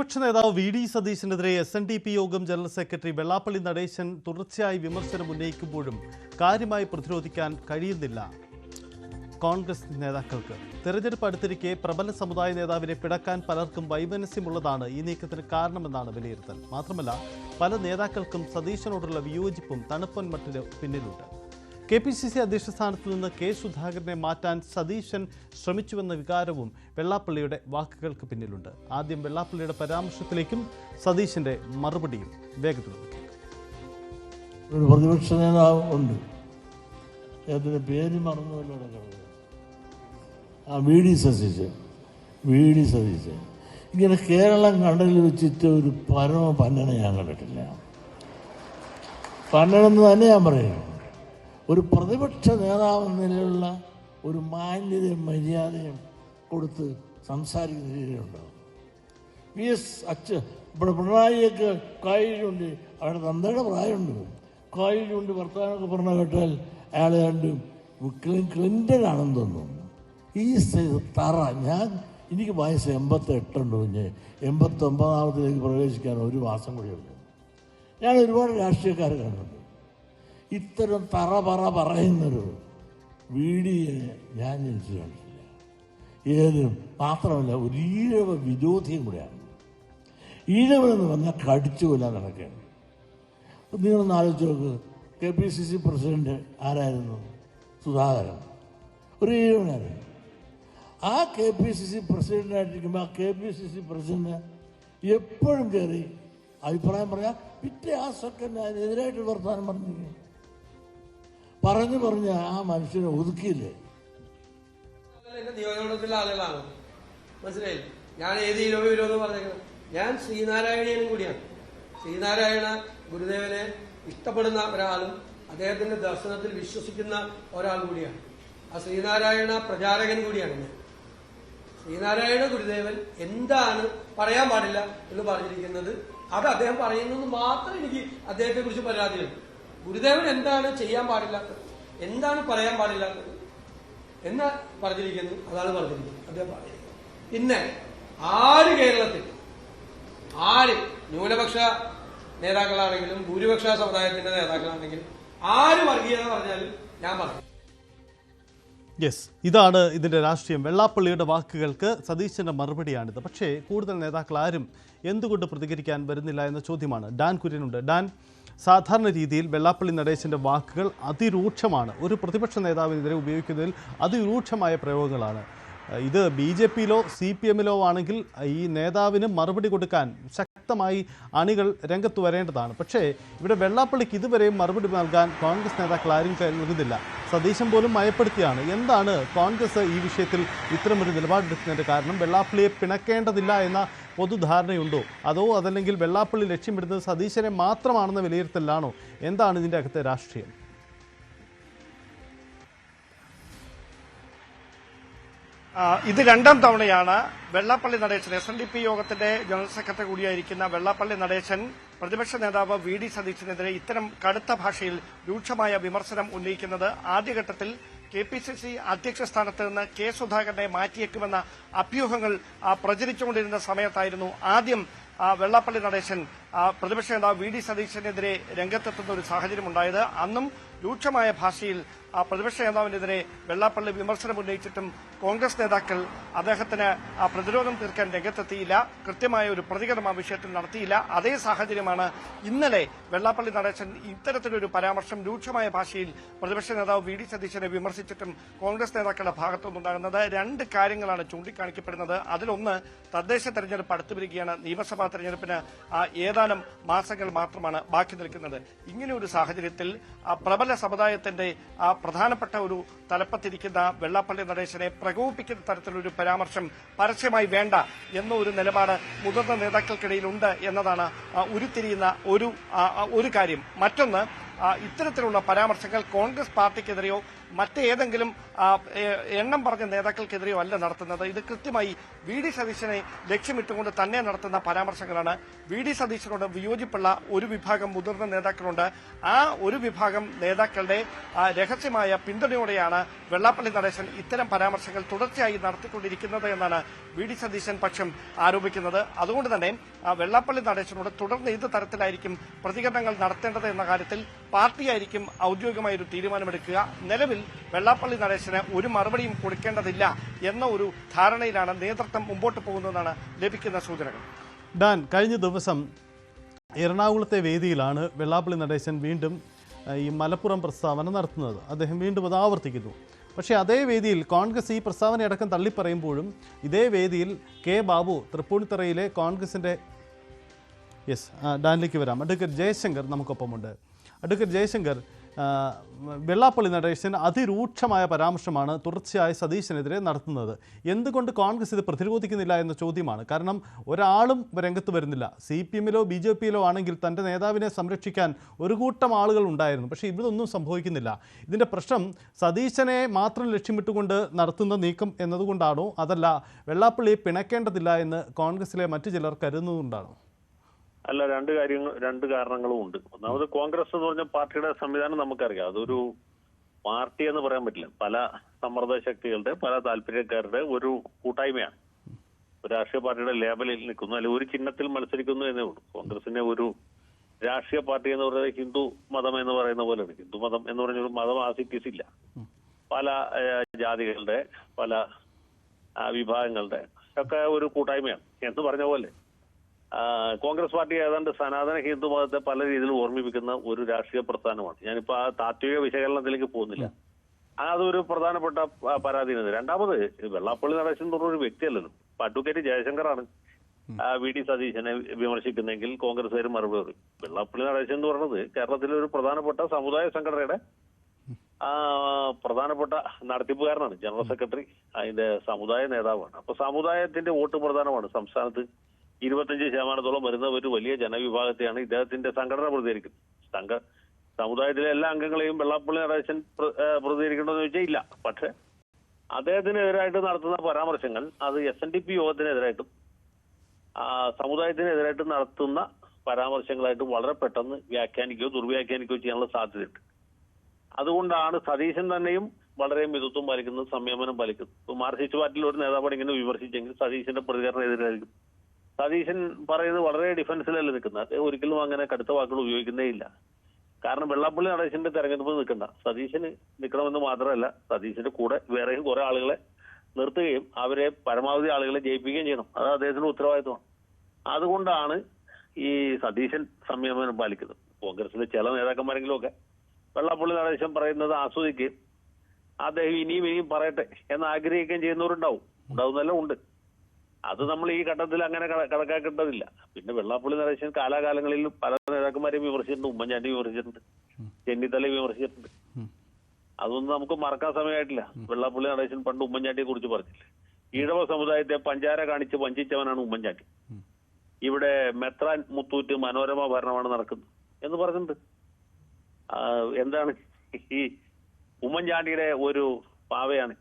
പ്രതിപക്ഷ നേതാവ് V D സതീശനെതിരെ S N D P Yogam general secretary Vellappally Natesan തുടർച്ചയായി വിമർശനം ഉന്നയിക്കുമ്പോഴും കാര്യമായി പ്രതിരോധിക്കാൻ കഴിയുന്നില്ല. കോൺഗ്രസ് നേതാക്കൾക്ക് തെരഞ്ഞെടുപ്പ് അടുത്തിരിക്കെ പ്രബല സമുദായ നേതാവിനെ പിടക്കാൻ പലർക്കും വൈമനസ്യമുള്ളതാണ് ഈ നീക്കത്തിന് കാരണമെന്നാണ് വിലയിരുത്തൽ. മാത്രമല്ല പല നേതാക്കൾക്കും സതീശനോടുള്ള വിയോജിപ്പും തണുപ്പൻ മട്ടിന് പിന്നിലുണ്ട്. കെ പി സി സി അധ്യക്ഷ നിന്ന് കെ സുധാകരനെ മാറ്റാൻ സതീശൻ ശ്രമിച്ചുവെന്ന വികാരവും വെള്ളാപ്പള്ളിയുടെ വാക്കുകൾക്ക് പിന്നിലുണ്ട്. ആദ്യം വെള്ളാപ്പള്ളിയുടെ പരാമർശത്തിലേക്കും സതീശന്റെ മറുപടിയും വേഗത്തിൽ ഒരു പ്രതിപക്ഷ നേതാവ് ഉണ്ട്. അദ്ദേഹത്തിന്റെ പേര് മറന്നുവല്ലോ ആ V D Satheesan V D Satheesan. ഇങ്ങനെ കേരളം കണ്ടതിൽ വെച്ചിട്ട് ഒരു പരമ പന്നണ ഞാൻ കണ്ടിട്ടില്ല. പന്നണെന്ന് തന്നെ ഞാൻ പറയുന്നു ഒരു പ്രതിപക്ഷ നേതാവ് നിലയിലുള്ള ഒരു മാന്യതയും മര്യാദയും കൊടുത്ത് സംസാരിക്കുന്ന രീതിയിലുണ്ടാവും വി എസ് അച്ഛ ഇവിടെ പിണറായിയൊക്കെ കായിലുണ്ട് അവിടെ തന്തയുടെ പ്രായമുണ്ട്. കായിലുണ്ട് വർത്തമാനമൊക്കെ പറഞ്ഞ കേട്ടാൽ അയാൾ കണ്ടും ക്ലിൻ ക്ലിന്റൺ ആണെന്ന് തോന്നുന്നു ഈ തറ ഞാൻ എനിക്ക് വയസ്സ് എൺപത്തെട്ടുണ്ട് കുഞ്ഞ്. എൺപത്തൊമ്പതാമത്തിലേക്ക് പ്രവേശിക്കാൻ ഒരു മാസം കൂടിയുണ്ട്. ഞാൻ ഒരുപാട് രാഷ്ട്രീയക്കാരെ കണ്ടിട്ടുണ്ട്. ഇത്തരം തറ പറ പറയുന്നൊരു വീഡിയോ ഞാൻ ജനിച്ചു കണ്ടിട്ടില്ല. ഏതിനും മാത്രമല്ല ഒരു ഈഴവ വിരോധിയും കൂടെയാണ്. ഈഴവെന്ന് പറഞ്ഞാൽ കടിച്ചു കൊല്ലാൻ നടക്കുകയാണ്. നിങ്ങളൊന്ന് ആലോചിച്ച് നോക്ക് K P C C president ആരായിരുന്നു? സുധാകരൻ. ഒരു ഈഴവനായിരുന്നു. ആ കെ പി സി സി പ്രസിഡന്റായിട്ടിരിക്കുമ്പോൾ ആ K P C C president എപ്പോഴും കയറി അഭിപ്രായം പറയാം പിറ്റേ ആ സെക്കൻഡ് അതിനെതിരായിട്ട് വർത്തമാനം പറഞ്ഞിരിക്കും പറഞ്ഞു പറഞ്ഞ് ആ മനുഷ്യനെ ഒതുക്കിയില്ലേ? നിയോജകമണ്ഡലത്തിലെ ആളുകളാണ്. മനസ്സിലായില്ലേ ഞാൻ ഏത് ഇരോ എന്ന് പറഞ്ഞേക്കുന്നത്? ഞാൻ ശ്രീനാരായണീയനും കൂടിയാണ്. ശ്രീനാരായണ ഗുരുദേവനെ ഇഷ്ടപ്പെടുന്ന ഒരാളും അദ്ദേഹത്തിന്റെ ദർശനത്തിൽ വിശ്വസിക്കുന്ന ഒരാൾ കൂടിയാണ്. ആ ശ്രീനാരായണ പ്രചാരകൻ കൂടിയാണ് ഞാൻ. ശ്രീനാരായണ ഗുരുദേവൻ എന്താണ് പറയാൻ പാടില്ല എന്ന് പറഞ്ഞിരിക്കുന്നത് അത് അദ്ദേഹം പറയുന്നത് മാത്രം എനിക്ക് അദ്ദേഹത്തെ കുറിച്ച് പരാതിയുണ്ട്. ഗുരുദേവൻ എന്താണ് ചെയ്യാൻ പാടില്ലാത്തത്? എന്താണ് പറയാൻ പാടില്ലാത്തത്? എന്ന് പറഞ്ഞിരിക്കുന്നു? അതാണ് പറഞ്ഞിരിക്കുന്നത്. അദ്ദേഹം പറഞ്ഞിരിക്കുന്നത് പിന്നെ ആര് കേരളത്തിൽ? ആര്? ന്യൂനപക്ഷ നേതാക്കളാണെങ്കിലും ഭൂരിപക്ഷ സമുദായത്തിന്റെ നേതാക്കളാണെങ്കിലും ആര് വർഗീയ എന്ന് പറഞ്ഞാലും ഞാൻ പറയും. യെസ് ഇതാണ് ഇതിന്റെ രാഷ്ട്രീയം. വെള്ളാപ്പള്ളിയുടെ വാക്കുകൾക്ക് സതീശന്റെ മറുപടിയാണിത്. പക്ഷേ കൂടുതൽ നേതാക്കൾ ആരും എന്തുകൊണ്ട് പ്രതികരിക്കാൻ വരുന്നില്ല എന്ന ചോദ്യമാണ്. ഡാൻ കുര്യനുണ്ട്. ഡാൻ സാധാരണ രീതിയിൽ വെള്ളാപ്പള്ളി നടേശന്റെ വാക്കുകൾ അതിരൂക്ഷമാണ്. ഒരു പ്രതിപക്ഷ നേതാവിനെതിരെ ഉപയോഗിക്കുന്നതിൽ അതിരൂക്ഷമായ പ്രയോഗങ്ങളാണ്. ഇത് ബി ജെ പിയിലോ സി പി എമ്മിലോ ആണെങ്കിൽ ഈ നേതാവിന് മറുപടി കൊടുക്കാൻ ശക്തമായി അണികൾ രംഗത്ത് വരേണ്ടതാണ്. പക്ഷേ ഇവിടെ വെള്ളാപ്പള്ളിക്ക് ഇതുവരെയും മറുപടി നൽകാൻ കോൺഗ്രസ് നേതാക്കൾ ആരും കരുതുന്നില്ല സതീശൻ പോലും മയപ്പെടുത്തിയാണ്. എന്താണ് കോൺഗ്രസ് ഈ വിഷയത്തിൽ ഇത്തരമൊരു നിലപാടെടുക്കുന്നതിന്റെ കാരണം? വെള്ളാപ്പള്ളിയെ പിണക്കേണ്ടതില്ല എന്ന പൊതുധാരണയുണ്ടോ? അതോ അതല്ലെങ്കിൽ വെള്ളാപ്പള്ളി ലക്ഷ്യമിടുന്നത് സതീശനെ മാത്രമാണെന്ന വിലയിരുത്തലാണോ എന്താണ് ഇതിന്റെ അകത്തെ രാഷ്ട്രീയം? ഇത് രണ്ടാം തവണയാണ് Vellappally Natesan S N D P യോഗത്തിന്റെ ജനറൽ സെക്രട്ടറി കൂടിയായിരിക്കുന്ന വെള്ളാപ്പള്ളി നടേശൻ പ്രതിപക്ഷ നേതാവ് വി ഡി സതീശനെതിരെ ഇത്തരം കടുത്ത ഭാഷയിൽ രൂക്ഷമായ വിമർശനം ഉന്നയിക്കുന്നത് ആദ്യഘട്ടത്തിൽ കെ പി സി സി അധ്യക്ഷ സ്ഥാനത്ത് നിന്ന് കെ സുധാകരനെ മാറ്റിയേക്കുമെന്ന അഭ്യൂഹങ്ങൾ പ്രചരിച്ചുകൊണ്ടിരുന്ന സമയത്തായിരുന്നു ആദ്യം വെള്ളാപ്പള്ളി നടേശൻ പ്രതിപക്ഷ നേതാവ് വി ഡി സതീശനെതിരെ രംഗത്തെത്തുന്ന ഒരു സാഹചര്യമുണ്ടായത്. അന്നും രൂക്ഷമായ ഭാഷയിൽ ആ പ്രതിപക്ഷ നേതാവിനെതിരെ വെള്ളാപ്പള്ളി വിമർശനം ഉന്നയിച്ചിട്ടും കോൺഗ്രസ് നേതാക്കൾ അദ്ദേഹത്തിന് ആ പ്രതിരോധം തീർക്കാൻ രംഗത്തെത്തിയില്ല. കൃത്യമായ ഒരു പ്രതികരണം ആ വിഷയത്തിൽ നടത്തിയില്ല. അതേ സാഹചര്യമാണ് ഇന്നലെ വെള്ളാപ്പള്ളി നടേശൻ ഇത്തരത്തിലൊരു പരാമർശം രൂക്ഷമായ ഭാഷയിൽ പ്രതിപക്ഷ നേതാവ് വി ഡി സതീശനെ വിമർശിച്ചിട്ടും കോൺഗ്രസ് നേതാക്കളുടെ ഭാഗത്തുനിന്നുണ്ടാകുന്നത്. രണ്ട് കാര്യങ്ങളാണ് ചൂണ്ടിക്കാണിക്കപ്പെടുന്നത്. അതിലൊന്ന് തദ്ദേശ തെരഞ്ഞെടുപ്പ് അടുത്തു വരികയാണ് നിയമസഭാ തെരഞ്ഞെടുപ്പിന് ഏതാനും മാസങ്ങൾ മാത്രമാണ് ബാക്കി നിൽക്കുന്നത്. ഇങ്ങനെ ഒരു സാഹചര്യത്തിൽ പ്രബല സമുദായത്തിന്റെ പ്രധാനപ്പെട്ട ഒരു തലപ്പത്തിരിക്കുന്ന വെള്ളാപ്പള്ളി നടേശനെ പ്രകോപിപ്പിക്കുന്ന തരത്തിലൊരു പരാമർശം പരസ്യമായി വേണ്ട എന്ന ഒരു നിലപാട് മുതിർന്ന നേതാക്കൾക്കിടയിലുണ്ട് എന്നതാണ് ഉരുത്തിരിയുന്ന ഒരു ഒരു കാര്യം. മറ്റൊന്ന് ഇത്തരത്തിലുള്ള പരാമർശങ്ങൾ കോൺഗ്രസ് പാർട്ടിക്കെതിരെയോ മറ്റേതെങ്കിലും എണ്ണം പറഞ്ഞ നേതാക്കൾക്കെതിരെയോ അല്ല നടത്തുന്നത്. ഇത് കൃത്യമായി വി ഡി സതീശനെ ലക്ഷ്യമിട്ടുകൊണ്ട് തന്നെ നടത്തുന്ന പരാമർശങ്ങളാണ്. വി ഡി സതീശനോട് വിയോജിപ്പുള്ള ഒരു വിഭാഗം മുതിർന്ന നേതാക്കളുണ്ട്. ആ ഒരു വിഭാഗം നേതാക്കളുടെ രഹസ്യമായ പിന്തുണയോടെയാണ് വെള്ളാപ്പള്ളി നടേശൻ ഇത്തരം പരാമർശങ്ങൾ തുടർച്ചയായി നടത്തിക്കൊണ്ടിരിക്കുന്നത് എന്നാണ് വി ഡി സതീശൻ പക്ഷം ആരോപിക്കുന്നത്. അതുകൊണ്ട് തന്നെ വെള്ളാപ്പള്ളി നടേശനോട് തുടർന്ന് ഏത് തരത്തിലായിരിക്കും പ്രതികരണങ്ങൾ നടത്തേണ്ടത് എന്ന കാര്യത്തിൽ പാർട്ടിയായിരിക്കും ഔദ്യോഗികമായ ഒരു തീരുമാനമെടുക്കുക. നിലവിൽ വെള്ളാപ്പള്ളി നടേശന് ഒരു മറുപടിയും കൊടുക്കേണ്ടതില്ല എന്ന ഒരു ധാരണയിലാണ് നേതൃത്വം മുമ്പോട്ട് പോകുന്നതെന്നാണ് ലഭിക്കുന്ന സൂചനകൾ. ഡാൻ കഴിഞ്ഞ ദിവസം എറണാകുളത്തെ വേദിയിലാണ് വെള്ളാപ്പള്ളി നടേശൻ വീണ്ടും ഈ മലപ്പുറം പ്രസ്താവന നടത്തുന്നത്. അദ്ദേഹം വീണ്ടും അത് ആവർത്തിക്കുന്നു. പക്ഷേ അതേ വേദിയിൽ കോൺഗ്രസ് ഈ പ്രസ്താവനയടക്കം തള്ളിപ്പറയുമ്പോഴും ഇതേ വേദിയിൽ കെ ബാബു തൃപ്പൂണിത്തറയിലെ കോൺഗ്രസിന്റെ യെസ് ഡാനിലേക്ക് വരാം. അഡ്വക്കേറ്റ് ജയശങ്കർ നമുക്കൊപ്പമുണ്ട്. അഡ്വക്കേറ്റ് ജയശങ്കർ വെള്ളാപ്പള്ളി നടേശൻ അതിരൂക്ഷമായ പരാമർശമാണ് തുടർച്ചയായി സതീശനെതിരെ നടത്തുന്നത്. എന്തുകൊണ്ട് കോൺഗ്രസ് ഇത് പ്രതിരോധിക്കുന്നില്ല എന്ന ചോദ്യമാണ്. കാരണം ഒരാളും രംഗത്ത് വരുന്നില്ല. സി പി എമ്മിലോ ബി ജെ പിയിലോ ആണെങ്കിൽ തന്റെ നേതാവിനെ സംരക്ഷിക്കാൻ ഒരു കൂട്ടം ആളുകൾ ഉണ്ടായിരുന്നു. പക്ഷേ ഇവിടൊന്നും സംഭവിക്കുന്നില്ല. ഇതിന്റെ പ്രശ്നം സതീശനെ മാത്രം ലക്ഷ്യമിട്ടുകൊണ്ട് നടത്തുന്ന നീക്കം എന്നതുകൊണ്ടാണോ? അതല്ല വെള്ളാപ്പള്ളിയെ പിണക്കേണ്ടതില്ല എന്ന് കോൺഗ്രസിലെ മറ്റു ചിലർ കരുതുന്നതുകൊണ്ടാണോ അല്ല രണ്ട് കാര്യങ്ങൾ രണ്ട് കാരണങ്ങളും ഉണ്ട്. ഒന്നാമത് കോൺഗ്രസ് എന്ന് പറഞ്ഞ പാർട്ടിയുടെ സംവിധാനം നമുക്കറിയാം. അതൊരു പാർട്ടി എന്ന് പറയാൻ പറ്റില്ല. പല സമ്മർദ്ദ ശക്തികളുടെ പല താല്പര്യക്കാരുടെ ഒരു കൂട്ടായ്മയാണ്. ഒരു രാഷ്ട്രീയ പാർട്ടിയുടെ ലേബലിൽ നിൽക്കുന്നു അല്ലെങ്കിൽ ഒരു ചിഹ്നത്തിൽ മത്സരിക്കുന്നു എന്നേ ഉള്ളൂ. കോൺഗ്രസിന്റെ ഒരു രാഷ്ട്രീയ പാർട്ടി എന്ന് പറയുന്നത് ഹിന്ദു മതം എന്ന് പറയുന്ന പോലെയാണ് ഹിന്ദു മതം എന്ന് പറഞ്ഞ ഒരു മതം ഇല്ല പല ജാതികളുടെ പല വിഭാഗങ്ങളുടെ ഒക്കെ ഒരു കൂട്ടായ്മയാണ്. എന്ന് പറഞ്ഞ പോലെ കോൺഗ്രസ് പാർട്ടി ഏതാണ്ട് സനാതന ഹിന്ദു മതത്തെ പല രീതിയിൽ ഓർമ്മിപ്പിക്കുന്ന ഒരു രാഷ്ട്രീയ പ്രസ്ഥാനമാണ്. ഞാനിപ്പോ ആ താത്വിക വിശകലനത്തിലേക്ക് പോകുന്നില്ല. അതൊരു പ്രധാനപ്പെട്ട പരാധീനത രണ്ടാമത് വെള്ളാപ്പള്ളി നടേശൻ എന്ന് പറഞ്ഞ ഒരു വ്യക്തിയല്ലല്ലോ. ഇപ്പൊ അഡ്വക്കേറ്റ് ജയശങ്കറാണ്. വി. ഡി സതീശനെ വിമർശിക്കുന്നെങ്കിൽ കോൺഗ്രസ്സുകാർ മറുപടി പറയും. വെള്ളാപ്പള്ളി നടേശൻ എന്ന് പറഞ്ഞത് കേരളത്തിലെ ഒരു പ്രധാനപ്പെട്ട സമുദായ സംഘടനയുടെ ആ, പ്രധാനപ്പെട്ട നടത്തിപ്പുകാരനാണ്. ജനറൽ സെക്രട്ടറി അതിന്റെ സമുദായ നേതാവാണ്. അപ്പൊ സമുദായത്തിന്റെ വോട്ട് പ്രധാനമാണ് സംസ്ഥാനത്ത്. ഇരുപത്തഞ്ച് ശതമാനത്തോളം വരുന്ന ഒരു വലിയ ജനവിഭാഗത്തെയാണ് ഇദ്ദേഹത്തിന്റെ സംഘടന പ്രതികരിക്കുന്നത്. സംഘ സമുദായത്തിലെ എല്ലാ അംഗങ്ങളെയും വെള്ളാപ്പള്ളി നടേശൻ പ്രതികരിക്കണമെന്ന് ചോദിച്ചാൽ ഇല്ല. പക്ഷെ അദ്ദേഹത്തിനെതിരായിട്ട് നടത്തുന്ന പരാമർശങ്ങൾ അത് എസ് എൻ ഡി പി യോഗത്തിനെതിരായിട്ടും സമുദായത്തിനെതിരായിട്ട് നടത്തുന്ന പരാമർശങ്ങളായിട്ടും വളരെ പെട്ടെന്ന് വ്യാഖ്യാനിക്കുകയോ ദുർവ്യാഖ്യാനിക്കുകയോ ചെയ്യാനുള്ള സാധ്യതയുണ്ട്. അതുകൊണ്ടാണ് സതീശൻ തന്നെയും വളരെ മിതത്വം പാലിക്കുന്നത് സംയമനം പാലിക്കുന്നത്. മാർസിസ്റ്റ് പാർട്ടിയിൽ ഒരു നേതാവാണ് ഇങ്ങനെ വിമർശിച്ചെങ്കിൽ സതീശന്റെ പ്രതികരണം എതിരായിരിക്കും. സതീശൻ പറയുന്നത് വളരെ ഡിഫൻസിലല്ല നിൽക്കുന്നത്? അദ്ദേഹം ഒരിക്കലും അങ്ങനെ കടുത്ത വാക്കുകൾ ഉപയോഗിക്കുന്നേ ഇല്ല. കാരണം വെള്ളാപ്പള്ളി നടേശന്റെ തെരഞ്ഞെടുപ്പ് നിൽക്കണ്ട. സതീശന് നിൽക്കണമെന്ന് മാത്രമല്ല സതീശന്റെ കൂടെ വേറെയും കുറെ ആളുകളെ നിർത്തുകയും അവരെ പരമാവധി ആളുകളെ ജയിപ്പിക്കുകയും ചെയ്യണം. അത് അദ്ദേഹത്തിന്റെ ഉത്തരവാദിത്വമാണ്. അതുകൊണ്ടാണ് ഈ സതീശൻ സംയമനം പാലിക്കുന്നത്. കോൺഗ്രസിലെ ചില നേതാക്കന്മാരെങ്കിലും ഒക്കെ വെള്ളാപ്പള്ളി നടേശൻ പറയുന്നത് ആസ്വദിക്കുകയും അദ്ദേഹം ഇനിയും ഇനിയും പറയട്ടെ എന്ന് ആഗ്രഹിക്കുകയും ചെയ്യുന്നവരുണ്ടാവും. ഉണ്ടാവുന്നല്ല ഉണ്ട്. അത് നമ്മൾ ഈ ഘട്ടത്തിൽ അങ്ങനെ കണ- കണക്കാക്കേണ്ടതില്ല. പിന്നെ വെള്ളാപ്പള്ളി നരേശൻ കാലാകാലങ്ങളിൽ പല നേതാക്കന്മാരെയും വിമർശിച്ചിട്ടുണ്ട്. ഉമ്മൻചാണ്ടി വിമർശിച്ചിട്ടുണ്ട്. ചെന്നിത്തല വിമർശിച്ചിട്ടുണ്ട്. അതൊന്നും നമുക്ക് മറക്കാൻ സമയമായിട്ടില്ല. വെള്ളാപ്പള്ളി നടേശൻ പണ്ട് ഉമ്മൻചാണ്ടിയെ കുറിച്ച് പറഞ്ഞില്ല? ഈഴവ സമുദായത്തെ പഞ്ചാര കാണിച്ച് വഞ്ചിച്ചവനാണ് ഉമ്മൻചാണ്ടി. ഇവിടെ മെത്രാൻ മുത്തൂറ്റ് മനോരമ ഭരണമാണ് നടക്കുന്നത് എന്ന് പറഞ്ഞിട്ടുണ്ട്. എന്താണ് ഈ ഉമ്മൻചാണ്ടിയുടെ ഒരു പാവയാണ്.